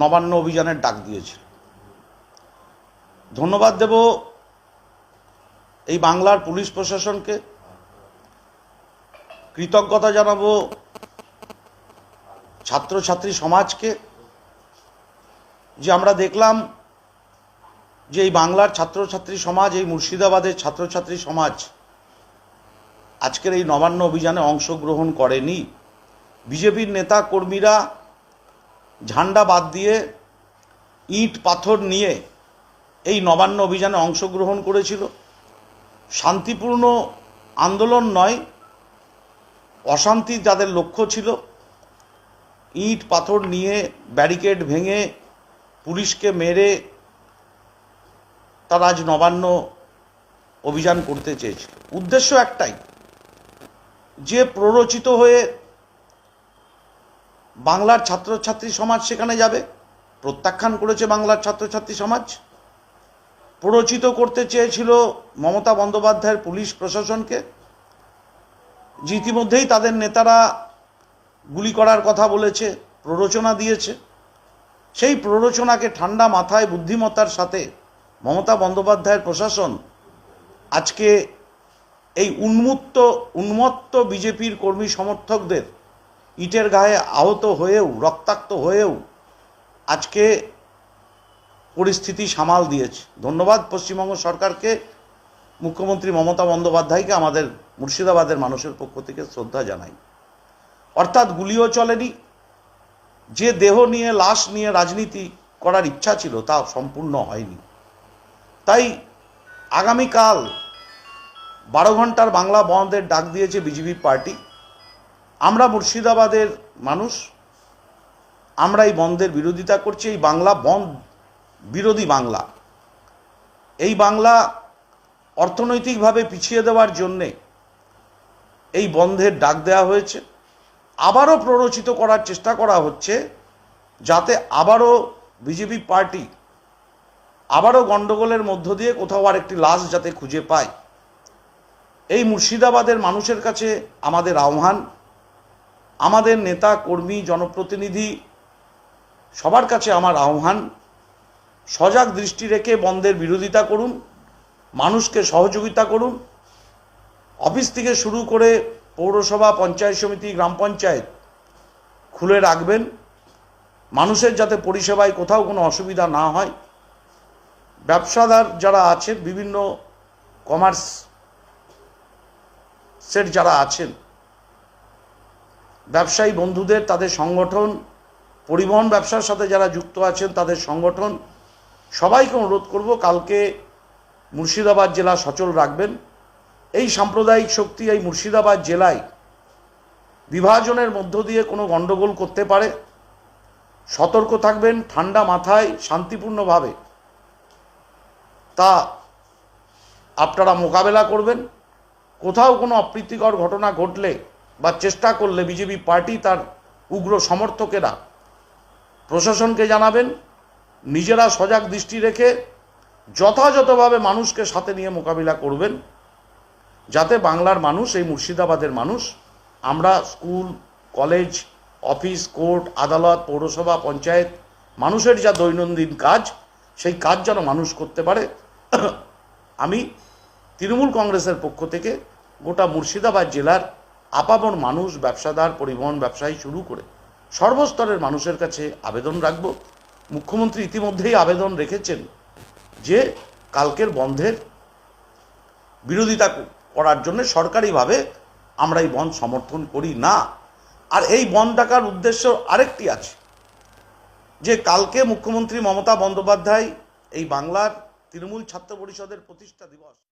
নবান্ন অভিযানের ডাক দিয়েছে ধন্যবাদ দেব এই বাংলার পুলিশ প্রশাসনকে। কৃতজ্ঞতা জানাব ছাত্রছাত্রী সমাজকে যে আমরা দেখলাম যে এই বাংলার ছাত্রছাত্রী সমাজ, এই মুর্শিদাবাদের ছাত্রছাত্রী সমাজ আজকের এই নবান্ন অভিযানে অংশগ্রহণ করেনি। বিজেপির নেতা কর্মীরা ঝান্ডা বাদ দিয়ে ইট, পাথর নিয়ে এই নবান্ন অভিযানে অংশগ্রহণ করেছিল। শান্তিপূর্ণ আন্দোলন নয়, অশান্তি যাদের লক্ষ্য ছিল। ইট, পাথর নিয়ে ব্যারিকেড ভেঙে পুলিশকে মেরে তারা আজ নবান্ন অভিযান করতে চেয়েছিল। উদ্দেশ্য একটাই, যে প্ররোচিত হয়ে বাংলার ছাত্রছাত্রী সমাজ সেখানে যাবে? প্রত্যাখ্যান করেছে বাংলার ছাত্রছাত্রী সমাজ? প্ররোচিত করতে চেয়েছিল মমতা বন্দ্যোপাধ্যায়ের পুলিশ প্রশাসনকে? যে ইতিমধ্যেই তাদের নেতারা গুলি করার কথা বলেছে, প্ররোচনা দিয়েছে। সেই প্ররোচনাকে ঠান্ডা মাথায় বুদ্ধিমত্তার সাথে মমতা বন্দ্যোপাধ্যায়ের প্রশাসন আজকে এই উন্মুক্ত, উন্মত্ত বিজেপির কর্মী সমর্থকদের ইটের গায়ে আহত হয়েও, রক্তাক্ত হয়েও আজকে পরিস্থিতি সামাল দিয়েছে। ধন্যবাদ পশ্চিমবঙ্গ সরকারকে, মুখ্যমন্ত্রী মমতা বন্দ্যোপাধ্যায়কে, আমাদের মুর্শিদাবাদের মানুষের পক্ষ থেকে শ্রদ্ধা জানাই। অর্থাৎ গুলিও চলেনি। যে দেহ নিয়ে, লাশ নিয়ে রাজনীতি করার ইচ্ছা ছিল তা সম্পূর্ণ হয়নি। তাই আগামীকাল বারো ঘণ্টার বাংলা বন্ধের ডাক দিয়েছে বিজেপি পার্টি। আমরা মুর্শিদাবাদের মানুষ, আমরা এই বন্ধের বিরোধিতা করছি, এই বাংলা বন্ধ বিরোধী বাংলা। এই বাংলা অর্থনৈতিকভাবে পিছিয়ে দেওয়ার জন্যে এই বন্ধের ডাক দেওয়া হয়েছে। আবারও প্ররোচিত করার চেষ্টা করা হচ্ছে, যাতে আবারও বিজেপি পার্টি আবারও গণ্ডগোলের মধ্য দিয়ে কোথাও আর একটি লাশ যাতে খুঁজে পায়। এই মুর্শিদাবাদের মানুষের কাছে আমাদের আহ্বান আমাদের নেতা, কর্মী, জনপ্রতিনিধি সবার কাছে আমার আহ্বান, সজাগ দৃষ্টি রেখে বন্ধের বিরোধিতা করুন, মানুষকে সহযোগিতা করুন। অফিস থেকে শুরু করে পৌরসভা, পঞ্চায়েত সমিতি, গ্রাম পঞ্চায়েত খুলে রাখবেন। মানুষের যাতে পরিষেবায় কোথাও কোনো অসুবিধা না হয়। ব্যবসাদার যারা আছেন, বিভিন্ন কমার্স সেট যারা আছেন ব্যবসায়ী বন্ধুদের, তাদের সংগঠন, পরিবহন ব্যবসার সাথে যারা যুক্ত আছেন, তাদের সংগঠন, সবাইকে অনুরোধ করব কালকে মুর্শিদাবাদ জেলা সচল রাখবেন। এই সাম্প্রদায়িক শক্তি এই মুর্শিদাবাদ জেলায় বিভাজনের মধ্য দিয়ে কোনো গণ্ডগোল করতে পারে। সতর্ক থাকবেন, ঠান্ডা মাথায়, শান্তিপূর্ণভাবে। তা আপনারা মোকাবেলা করবেন। কোথাও কোনো অপ্রীতিকর ঘটনা ঘটলে বা চেষ্টা করলে বিজেপি পার্টি তার উগ্র সমর্থকেরা প্রশাসনকে জানাবেন, নিজেরা সজাগ দৃষ্টি রেখে যথাযথভাবে মানুষকে সাথে নিয়ে মোকাবিলা করবেন, যাতে বাংলার মানুষ, এই মুর্শিদাবাদের মানুষ, আমরা স্কুল, কলেজ, অফিস, কোর্ট, আদালত, পৌরসভা, পঞ্চায়েত, মানুষের যা দৈনন্দিন কাজ, সেই কাজ যেন মানুষ করতে পারে। আমি তৃণমূল কংগ্রেসের পক্ষ থেকে গোটা মুর্শিদাবাদ জেলার আপামর মানুষ, ব্যবসাদার, পরিবহন ব্যবসায়ী শুরু করে সর্বস্তরের মানুষের কাছে আবেদন রাখব। মুখ্যমন্ত্রী ইতিমধ্যেই আবেদন রেখেছেন যে কালকের বন্ধের বিরোধিতা করার জন্য সরকারিভাবে আমরা এই বন্ধ সমর্থন করি না। আর এই বন্ধ ডাকার উদ্দেশ্য আরেকটি আছে, যে কালকে মুখ্যমন্ত্রী মমতা বন্দ্যোপাধ্যায় এই বাংলার তৃণমূল ছাত্র পরিষদের প্রতিষ্ঠা দিবস